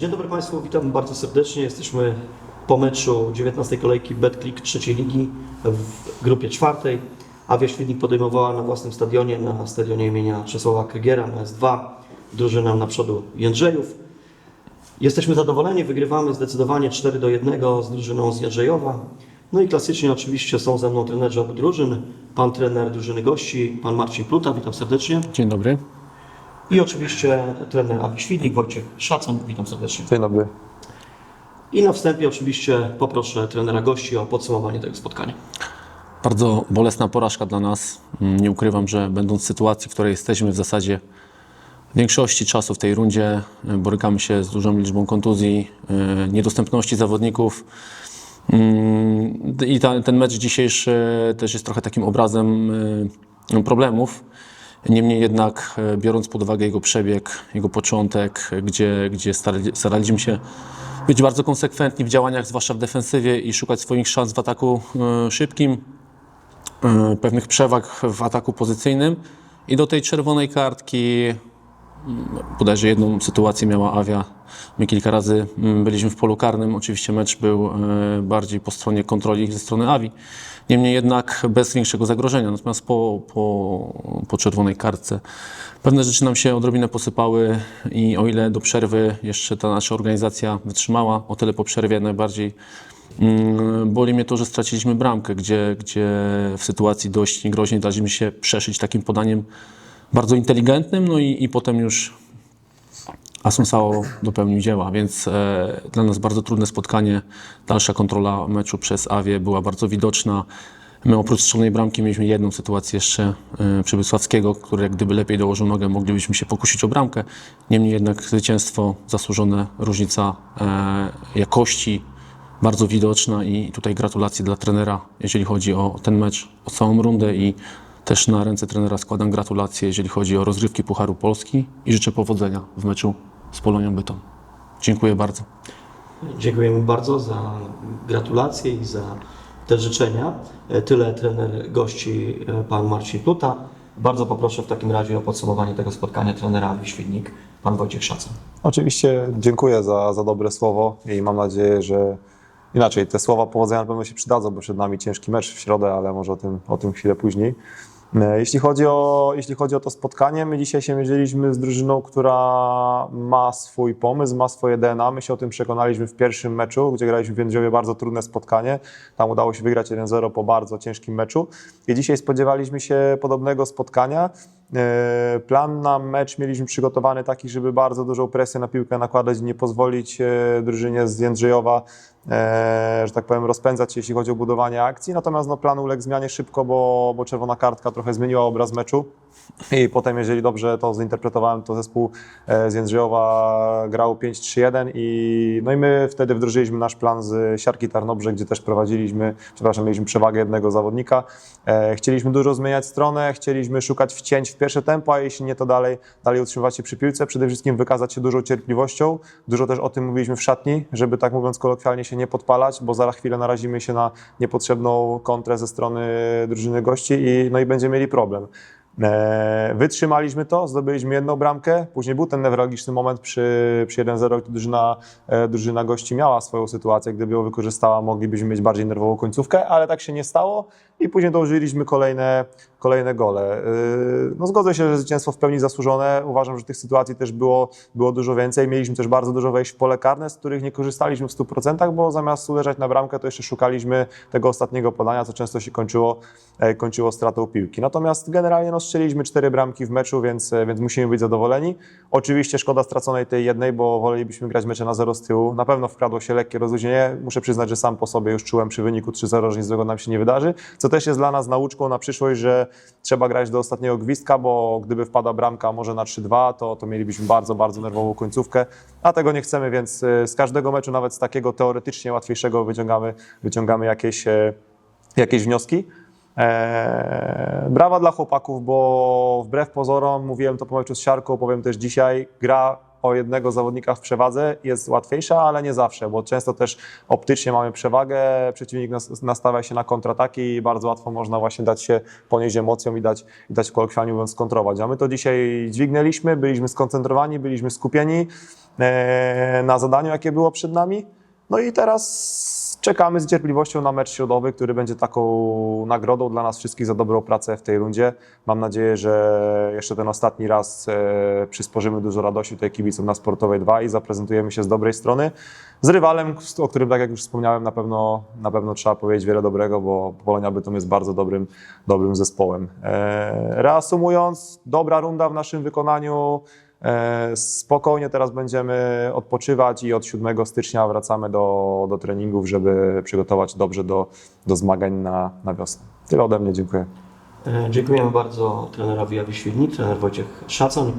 Dzień dobry Państwu, witam bardzo serdecznie. Jesteśmy po meczu 19 kolejki BetClick trzeciej ligi w grupie czwartej. Awia Świdnik podejmowała na własnym stadionie, na stadionie imienia Czesława Krygiera na S2 drużynę na przodu Jędrzejów. Jesteśmy zadowoleni, wygrywamy zdecydowanie 4 do 1 z drużyną z Jędrzejowa. No i klasycznie oczywiście są ze mną trenerzy obu drużyn, pan trener drużyny gości, pan Marcin Pluta, witam serdecznie. Dzień dobry. I oczywiście trener Awi Świdnik, Wojciech Szacon, witam serdecznie. Dzień dobry. I na wstępie oczywiście poproszę trenera gości o podsumowanie tego spotkania. Bardzo bolesna porażka dla nas. Mm, Nie ukrywam, że będąc w sytuacji, w której jesteśmy w zasadzie w większości czasu w tej rundzie, y, borykamy się z dużą liczbą kontuzji, y, niedostępności zawodników. Mm, I ta, ten mecz dzisiejszy też jest trochę takim obrazem y, problemów. Niemniej jednak, y, biorąc pod uwagę jego przebieg, jego początek, gdzie, gdzie starali- staraliśmy się być bardzo konsekwentni w działaniach, zwłaszcza w defensywie i szukać swoich szans w ataku y, szybkim, pewnych przewag w ataku pozycyjnym. I do tej czerwonej kartki, bodajże jedną sytuację miała Awia. My kilka razy mm, byliśmy w polu karnym. Oczywiście mecz był y, bardziej po stronie kontroli ze strony Awi. Niemniej jednak bez większego zagrożenia. Natomiast po, po, po czerwonej kartce pewne rzeczy nam się odrobinę posypały i o ile do przerwy jeszcze ta nasza organizacja wytrzymała, o tyle po przerwie najbardziej Mm, Boli mnie to, że straciliśmy bramkę, gdzie, gdzie w sytuacji dość niegroźnej daliśmy się przeszyć takim podaniem bardzo inteligentnym, no i, i potem już Asunsao dopełnił dzieła, więc e, dla nas bardzo trudne spotkanie. Dalsza kontrola meczu przez Awię była bardzo widoczna. My oprócz strzelonej bramki mieliśmy jedną sytuację jeszcze e, Przybysławskiego, który jak gdyby lepiej dołożył nogę, moglibyśmy się pokusić o bramkę. Niemniej jednak zwycięstwo zasłużone, różnica e, jakości bardzo widoczna i tutaj gratulacje dla trenera, jeżeli chodzi o ten mecz, o całą rundę i też na ręce trenera składam gratulacje, jeżeli chodzi o rozgrywki Pucharu Polski i życzę powodzenia w meczu z Polonią Bytom. Dziękuję bardzo. Dziękujemy bardzo za gratulacje i za te życzenia. E, Tyle trener gości e, pan Marcin Pluta. Bardzo poproszę w takim razie o podsumowanie tego spotkania trenera Świdnik, pan Wojciech Szacon. Oczywiście dziękuję za, za dobre słowo i mam nadzieję, że inaczej te słowa powodzenia na pewno się przydadzą, bo przed nami ciężki mecz w środę, ale może o tym, o tym chwilę później. E, Jeśli chodzi, o, jeśli chodzi o to spotkanie, my dzisiaj się mierzyliśmy z drużyną, która ma swój pomysł, ma swoje DNA. My się o tym przekonaliśmy w pierwszym meczu, gdzie graliśmy w Jędrzejowie bardzo trudne spotkanie. Tam udało się wygrać 1-0 po bardzo ciężkim meczu. I dzisiaj spodziewaliśmy się podobnego spotkania. E, Plan na mecz mieliśmy przygotowany taki, żeby bardzo dużą presję na piłkę nakładać i nie pozwolić e, drużynie z Jędrzejowa, e, że tak powiem, rozpędzać się, jeśli chodzi o budowanie akcji. Natomiast no, plan uległ zmianie szybko, bo, bo czerwona kartka trochę zmieniła obraz meczu. I potem, jeżeli dobrze to zinterpretowałem, to zespół e, z Jędrzejowa grał 5-3-1 i, no i my wtedy wdrożyliśmy nasz plan z Siarki Tarnobrze, gdzie też prowadziliśmy, przepraszam, mieliśmy przewagę jednego zawodnika. E, Chcieliśmy dużo zmieniać stronę, chcieliśmy szukać wcięć w pierwsze tempo, a jeśli nie, to dalej, dalej utrzymywać się przy piłce. Przede wszystkim wykazać się dużą cierpliwością. Dużo też o tym mówiliśmy w szatni, żeby tak mówiąc kolokwialnie się nie podpalać, bo za chwilę narazimy się na niepotrzebną kontrę ze strony drużyny gości i, no i będziemy mieli problem. E, Wytrzymaliśmy to, zdobyliśmy jedną bramkę. Później był ten newralgiczny moment przy, przy 1-0, gdy drużyna, e, drużyna gości miała swoją sytuację. Gdyby ją wykorzystała, moglibyśmy mieć bardziej nerwową końcówkę, ale tak się nie stało i później dołożyliśmy kolejne, kolejne gole. E, No zgodzę się, że zwycięstwo w pełni zasłużone. Uważam, że tych sytuacji też było, było dużo więcej. Mieliśmy też bardzo dużo wejść w pole karne, z których nie korzystaliśmy w 100%, bo zamiast uderzać na bramkę, to jeszcze szukaliśmy tego ostatniego podania, co często się kończyło, e, kończyło stratą piłki. Natomiast generalnie no, strzeliśmy cztery bramki w meczu, więc, e, więc musimy być zadowoleni. Oczywiście szkoda straconej tej jednej, bo wolelibyśmy grać mecze na zero z tyłu. Na pewno wkradło się lekkie rozluźnienie. Muszę przyznać, że sam po sobie już czułem przy wyniku 3-0, że nic złego nam się nie wydarzy, co też jest dla nas nauczką na przyszłość, że trzeba grać do ostatniego gwizdka, bo gdyby wpada bramka może na 3-2, to, to mielibyśmy bardzo, bardzo nerwową końcówkę, a tego nie chcemy, więc e, z każdego meczu, nawet z takiego teoretycznie łatwiejszego wyciągamy, wyciągamy jakieś, e, jakieś wnioski. Eee, brawa dla chłopaków, bo wbrew pozorom, mówiłem to po meczu z Siarką, powiem też dzisiaj, gra o jednego zawodnika w przewadze jest łatwiejsza, ale nie zawsze, bo często też optycznie mamy przewagę, przeciwnik nas, nastawia się na kontrataki i bardzo łatwo można właśnie dać się ponieść emocjom i dać, i dać kolokwialnie mówiąc skontrować. A my to dzisiaj dźwignęliśmy, byliśmy skoncentrowani, byliśmy skupieni. e, na zadaniu, jakie było przed nami. No i teraz czekamy z cierpliwością na mecz środowy, który będzie taką nagrodą dla nas wszystkich za dobrą pracę w tej rundzie. Mam nadzieję, że jeszcze ten ostatni raz e, przysporzymy dużo radości tutaj kibicom na Sportowej 2 i zaprezentujemy się z dobrej strony. Z rywalem, o którym, tak jak już wspomniałem, na pewno, na pewno trzeba powiedzieć wiele dobrego, bo Polonia Bytom jest bardzo dobrym, dobrym zespołem. E, reasumując, dobra runda w naszym wykonaniu. E, Spokojnie teraz będziemy odpoczywać i od 7 stycznia wracamy do, do treningów, żeby przygotować dobrze do, do zmagań na, na wiosnę. Tyle ode mnie, dziękuję. E, Dziękujemy bardzo trenerowi Jawi Świdnik, trener Wojciech Szacoń.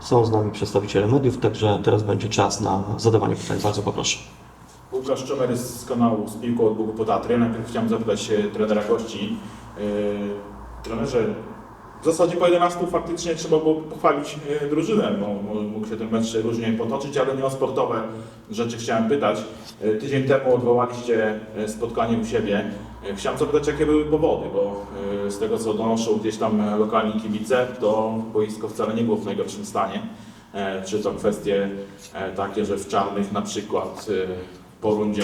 Są z nami przedstawiciele mediów, także teraz będzie czas na zadawanie pytań. Bardzo poproszę. Łukasz Czomery z kanału Z piłką od Bogu po Tatry. Najpierw chciałem zapytać się trenera gości. Yy, trenerze, w zasadzie po 11 faktycznie trzeba było pochwalić yy, drużynę, bo mógł się ten mecz różnie potoczyć, ale nie o sportowe rzeczy chciałem pytać. Yy, tydzień temu odwołaliście yy, spotkanie u siebie. Chciałem zapytać, jakie były powody, bo z tego co donoszą gdzieś tam lokalni kibice, to boisko wcale nie było w najgorszym stanie. E, Czy to kwestie e, takie, że w czarnych na przykład e, po rundzie,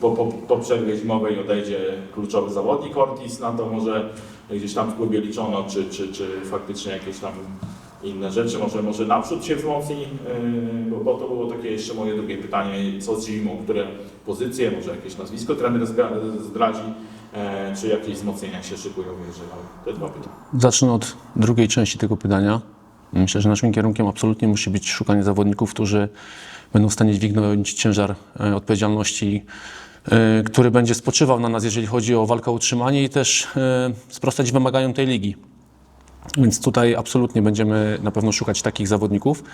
po, po, po przerwie zimowej odejdzie kluczowy zawodnik Ortiz, na to może gdzieś tam w klubie liczono, czy, czy, czy faktycznie jakieś tam inne rzeczy, może, może naprzód się wzmocni, e, bo, bo to było takie jeszcze moje drugie pytanie, co z zimą, które pozycje, może jakieś nazwisko trener zdra- zdradzi, e, czy jakieś wzmocnienia się szykują, jeżeli te dwa pytania. Zacznę od drugiej części tego pytania. Myślę, że naszym kierunkiem absolutnie musi być szukanie zawodników, którzy będą w stanie dźwignąć ciężar e, odpowiedzialności, który będzie spoczywał na nas, jeżeli chodzi o walkę o utrzymanie i też e, sprostać wymaganiom tej ligi. Więc tutaj absolutnie będziemy na pewno szukać takich zawodników,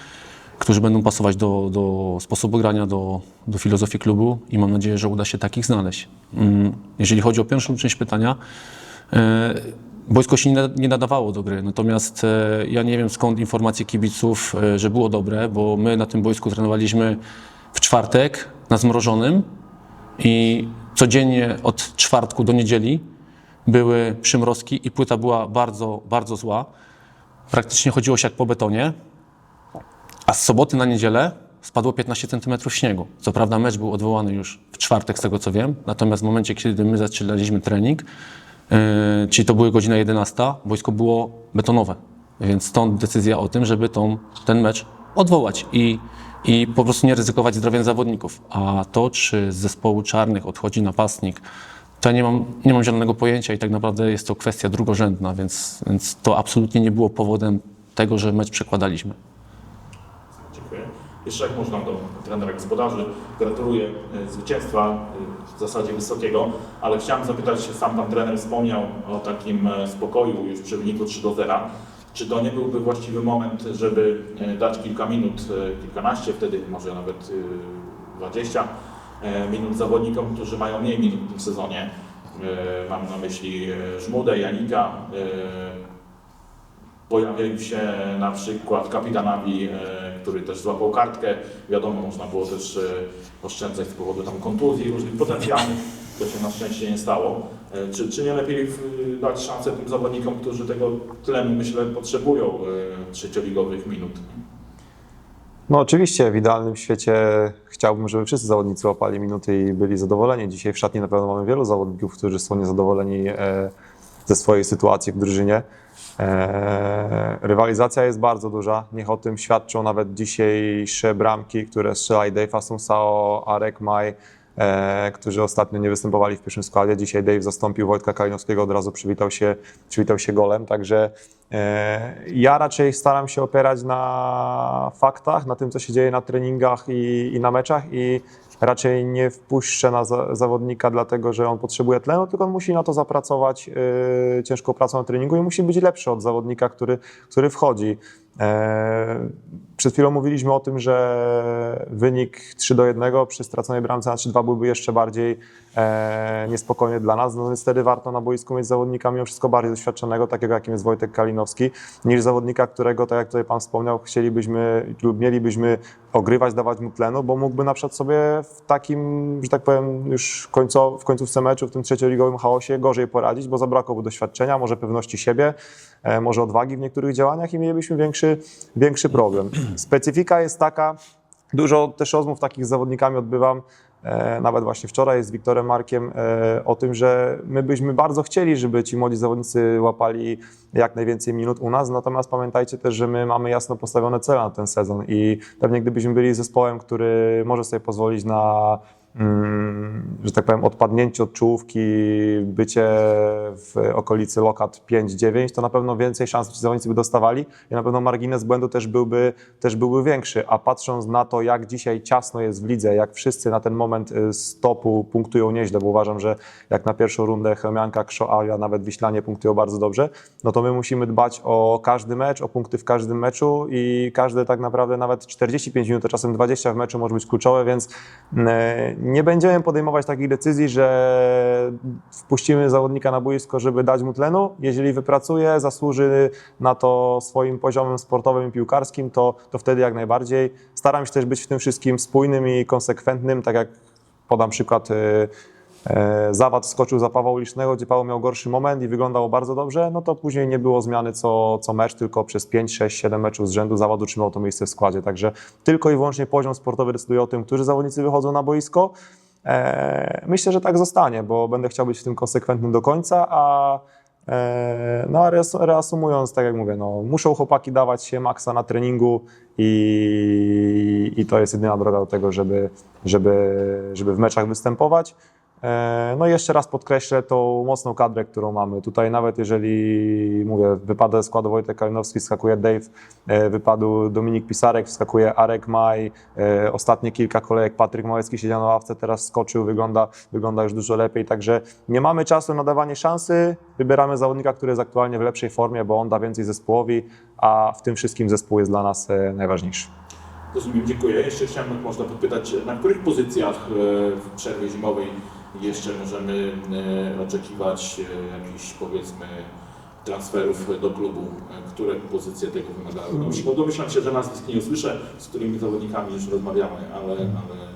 którzy będą pasować do, do sposobu grania, do, do filozofii klubu i mam nadzieję, że uda się takich znaleźć. Mm, Jeżeli chodzi o pierwszą część pytania, e, Boisko się nie na- nie nadawało do gry, natomiast ja nie wiem skąd informacje kibiców, że było dobre, bo my na tym boisku trenowaliśmy w czwartek na zmrożonym i codziennie od czwartku do niedzieli były przymrozki i płyta była bardzo, bardzo zła. Praktycznie chodziło się jak po betonie, a z soboty na niedzielę spadło 15 cm śniegu. Co prawda mecz był odwołany już w czwartek, z tego co wiem, natomiast w momencie, kiedy my zaczynaliśmy trening, Yy, czyli to były godzina 11, boisko było betonowe. Więc stąd decyzja o tym, żeby tą, ten mecz odwołać i, i po prostu nie ryzykować zdrowiem zawodników. A to, czy z zespołu czarnych odchodzi napastnik, to ja nie mam, nie mam zielonego pojęcia i tak naprawdę jest to kwestia drugorzędna, więc, więc to absolutnie nie było powodem tego, że mecz przekładaliśmy. Dziękuję. Jeszcze jak można do trenera gospodarzy. Gratuluję e, zwycięstwa e, w zasadzie wysokiego, ale chciałem zapytać sam pan trener wspomniał o takim e, spokoju już przy wyniku 3 do 0. Czy to nie byłby właściwy moment, żeby e, dać kilka minut, e, kilkanaście wtedy, może nawet e, 20 e, minut zawodnikom, którzy mają mniej minut w tym sezonie? Mam na myśli Żmudę, Janika, Pojawił się na przykład kapitan Awi, e, który też złapał kartkę. Wiadomo, można było też oszczędzać z powodu tam kontuzji różnych potencjalnych. To się na szczęście nie stało. E, Czy, czy nie lepiej w- dać szansę tym zawodnikom, którzy tego tlenu, myślę, potrzebują e, trzecioligowych minut? No oczywiście w idealnym świecie chciałbym, żeby wszyscy zawodnicy łapali minuty i byli zadowoleni. Dzisiaj w szatni na pewno mamy wielu zawodników, którzy są niezadowoleni e, ze swojej sytuacji w drużynie. E, rywalizacja jest bardzo duża. Niech o tym świadczą nawet dzisiejsze bramki, które strzelali Dave Asunsao, Arek Maj, e, którzy ostatnio nie występowali w pierwszym składzie. Dzisiaj Dave zastąpił Wojtka Kalinowskiego, od razu przywitał się, przywitał się golem, także e, ja raczej staram się opierać na faktach, na tym, co się dzieje na treningach i, i na meczach i raczej nie wpuszczę na za, zawodnika dlatego, że on potrzebuje tlenu, tylko on musi na to zapracować yy, ciężką pracą na treningu i musi być lepszy od zawodnika, który, który wchodzi. E, Przed chwilą mówiliśmy o tym, że wynik 3 do 1 przy straconej bramce na 3-2 byłby jeszcze bardziej e, niespokojny dla nas, no więc wtedy warto na boisku mieć zawodnika mimo wszystko bardziej doświadczonego, takiego jakim jest Wojtek Kalinowski, niż zawodnika, którego, tak jak tutaj Pan wspomniał, chcielibyśmy lub mielibyśmy ogrywać, dawać mu tlenu, bo mógłby na przykład sobie w takim, że tak powiem, już końco, w końcówce meczu, w tym trzecioligowym chaosie gorzej poradzić, bo zabrakłoby doświadczenia, może pewności siebie, e, może odwagi w niektórych działaniach i mielibyśmy większy, większy problem. Specyfika jest taka, Dużo też rozmów takich z zawodnikami odbywam, e, nawet właśnie wczoraj z Wiktorem Markiem, e, o tym, że my byśmy bardzo chcieli, żeby ci młodzi zawodnicy łapali jak najwięcej minut u nas, natomiast pamiętajcie też, że my mamy jasno postawione cele na ten sezon i pewnie gdybyśmy byli zespołem, który może sobie pozwolić na że tak powiem, odpadnięcie od czołówki, bycie w okolicy lokat 5-9, to na pewno więcej szans ci zawodnicy by dostawali i na pewno margines błędu też byłby, też byłby większy. A patrząc na to, jak dzisiaj ciasno jest w lidze, jak wszyscy na ten moment y, z topu punktują nieźle, bo uważam, że jak na pierwszą rundę Chełmianka, Krzo, a nawet Wiślanie punktują bardzo dobrze, no to my musimy dbać o każdy mecz, o punkty w każdym meczu i każde tak naprawdę nawet 45 minut, a czasem 20 w meczu może być kluczowe, więc e, nie będziemy podejmować takich decyzji, że wpuścimy zawodnika na boisko, żeby dać mu tlenu. Jeżeli wypracuje, zasłuży na to swoim poziomem sportowym i piłkarskim, to, to wtedy jak najbardziej. Staram się też być w tym wszystkim spójnym i konsekwentnym, tak jak podam przykład. e, Zawad skoczył za Pawła Ulicznego, gdzie Paweł miał gorszy moment i wyglądało bardzo dobrze, no to później nie było zmiany co, co mecz, tylko przez 5, 6, 7 meczów z rzędu Zawad utrzymał to miejsce w składzie. Także tylko i wyłącznie poziom sportowy decyduje o tym, którzy zawodnicy wychodzą na boisko. E, Myślę, że tak zostanie, bo będę chciał być w tym konsekwentnym do końca, a e, no, a reas- reasumując, tak jak mówię, no, muszą chłopaki dawać się maksa na treningu i, i to jest jedyna droga do tego, żeby, żeby, żeby w meczach występować. E, No i jeszcze raz podkreślę tą mocną kadrę, którą mamy. Tutaj nawet jeżeli, mówię, wypada składu Wojtek Kalinowski, skakuje Dave, e, wypadł Dominik Pisarek, wskakuje Arek Maj, e, ostatnie kilka kolejek Patryk Małecki siedział na ławce, teraz skoczył, wygląda, wygląda już dużo lepiej, także nie mamy czasu na dawanie szansy, wybieramy zawodnika, który jest aktualnie w lepszej formie, bo on da więcej zespołowi, a w tym wszystkim zespół jest dla nas najważniejszy. Rozumiem, dziękuję. Jeszcze chciałem, można podpytać, na których pozycjach w przerwie zimowej jeszcze możemy e, oczekiwać e, jakichś, powiedzmy, transferów do klubu? E, Które pozycje tego wymagają? No, bo domyślam się, że nazwisk nie usłyszę, z którymi zawodnikami już rozmawiamy, ale, ale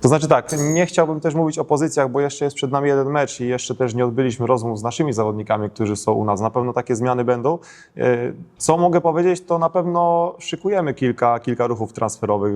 To znaczy tak, nie chciałbym też mówić o pozycjach, bo jeszcze jest przed nami jeden mecz i jeszcze też nie odbyliśmy rozmów z naszymi zawodnikami, którzy są u nas. Na pewno takie zmiany będą. E, Co mogę powiedzieć, to na pewno szykujemy kilka, kilka ruchów transferowych.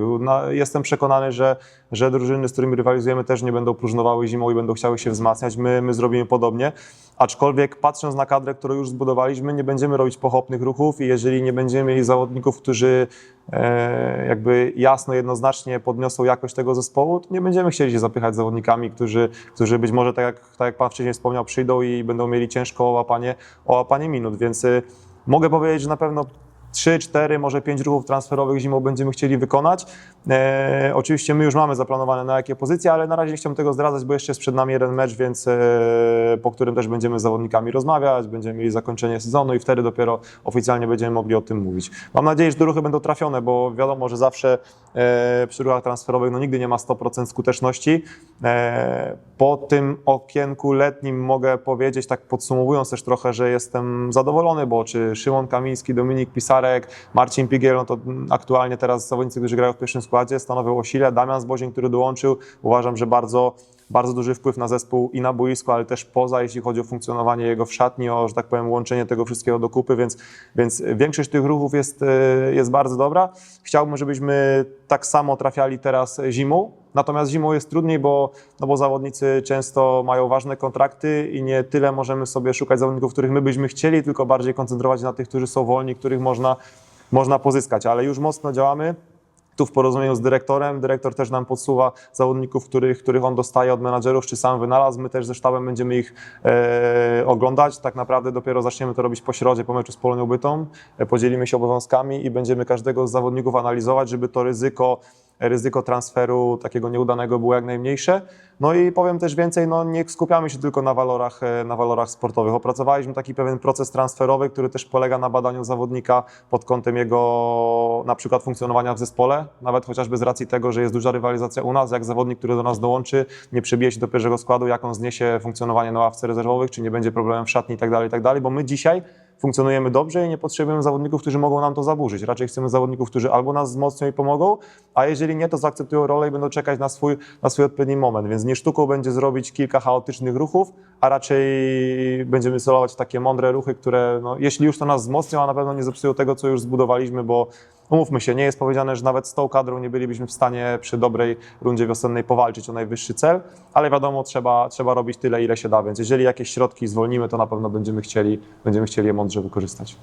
Jestem przekonany, że, że drużyny, z którymi rywalizujemy, też nie będą próżnowały zimą i będą chciały się wzmacniać. My, my zrobimy podobnie. Aczkolwiek patrząc na kadrę, którą już zbudowaliśmy, nie będziemy robić pochopnych ruchów i jeżeli nie będziemy mieli zawodników, którzy e, jakby jasno, jednoznacznie podniosą jakość tego zespołu, to nie będziemy chcieli się zapychać zawodnikami, którzy, którzy być może, tak jak, tak jak Pan wcześniej wspomniał, przyjdą i będą mieli ciężko o łapanie, o łapanie minut, więc y, mogę powiedzieć, że na pewno 3, 4, może 5 ruchów transferowych zimą będziemy chcieli wykonać. E, oczywiście my już mamy zaplanowane na jakie pozycje, ale na razie nie chciałbym tego zdradzać, bo jeszcze jest przed nami jeden mecz, więc e, po którym też będziemy z zawodnikami rozmawiać, będziemy mieli zakończenie sezonu i wtedy dopiero oficjalnie będziemy mogli o tym mówić. Mam nadzieję, że te ruchy będą trafione, bo wiadomo, że zawsze e, przy ruchach transferowych no, nigdy nie ma 100% skuteczności. E, po tym okienku letnim mogę powiedzieć, tak podsumowując też trochę, że jestem zadowolony, bo czy Szymon Kamiński, Dominik Pisarek, Marcin Pigiel, no to aktualnie teraz zawodnicy, którzy grają w pierwszym składzie, stanowią o sile. Damian Zbozień, który dołączył, uważam, że bardzo, bardzo duży wpływ na zespół i na boisku, ale też poza, jeśli chodzi o funkcjonowanie jego w szatni, o, że tak powiem, łączenie tego wszystkiego do kupy, więc, więc większość tych ruchów jest, e, jest bardzo dobra. Chciałbym, żebyśmy tak samo trafiali teraz zimą, Natomiast zimą jest trudniej, bo, no bo zawodnicy często mają ważne kontrakty i nie tyle możemy sobie szukać zawodników, których my byśmy chcieli, tylko bardziej koncentrować na tych, którzy są wolni, których można, można pozyskać. Ale już mocno działamy. Tu w porozumieniu z dyrektorem, dyrektor też nam podsuwa zawodników, których, których on dostaje od menadżerów, czy sam wynalazł. My też ze sztabem będziemy ich e, oglądać. Tak naprawdę dopiero zaczniemy to robić po środzie, po meczu z Polonią Bytom. E, podzielimy się obowiązkami i będziemy każdego z zawodników analizować, żeby to ryzyko ryzyko transferu takiego nieudanego było jak najmniejsze. No i powiem też więcej, no nie skupiamy się tylko na walorach, e, na walorach sportowych. Opracowaliśmy taki pewien proces transferowy, który też polega na badaniu zawodnika pod kątem jego na przykład funkcjonowania w zespole, nawet chociażby z racji tego, że jest duża rywalizacja u nas, jak zawodnik, który do nas dołączy, nie przebije się do pierwszego składu, jak on zniesie funkcjonowanie na ławce rezerwowych, czy nie będzie problemem w szatni i tak dalej, i tak bo my dzisiaj funkcjonujemy dobrze i nie potrzebujemy zawodników, którzy mogą nam to zaburzyć. Raczej chcemy zawodników, którzy albo nas wzmocnią i pomogą, a jeżeli nie, to zaakceptują rolę i będą czekać na swój, na swój odpowiedni moment. Więc nie sztuką będzie zrobić kilka chaotycznych ruchów, a raczej będziemy celować takie mądre ruchy, które, no, jeśli już to nas wzmocnią, a na pewno nie zepsują tego, co już zbudowaliśmy, bo umówmy się, nie jest powiedziane, że nawet z tą kadrą nie bylibyśmy w stanie przy dobrej rundzie wiosennej powalczyć o najwyższy cel, ale wiadomo, trzeba, trzeba robić tyle, ile się da, więc jeżeli jakieś środki zwolnimy, to na pewno będziemy chcieli, będziemy chcieli je mądrze wykorzystać.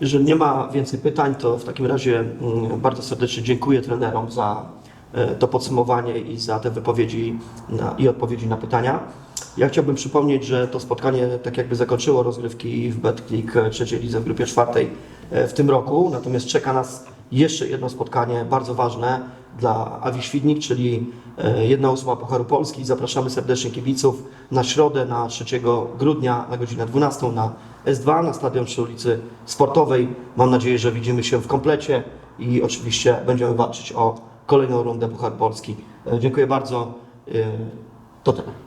Jeżeli nie ma więcej pytań, to w takim razie mm, bardzo serdecznie dziękuję trenerom za e, to podsumowanie i za te wypowiedzi i odpowiedzi na pytania. Ja chciałbym przypomnieć, że to spotkanie tak jakby zakończyło rozgrywki w BetClick e, trzeciej lidze w grupie czwartej e, w tym roku, natomiast czeka nas jeszcze jedno spotkanie bardzo ważne dla Awi Świdnik, czyli e, jedna ósma Pucharu Polski. Zapraszamy serdecznie kibiców na środę, na 3 grudnia na godzinę 12 na S2 na stadion przy ulicy Sportowej. Mam nadzieję, że widzimy się w komplecie i oczywiście będziemy walczyć o kolejną rundę Puchar Polski. E, Dziękuję bardzo. E, To tyle.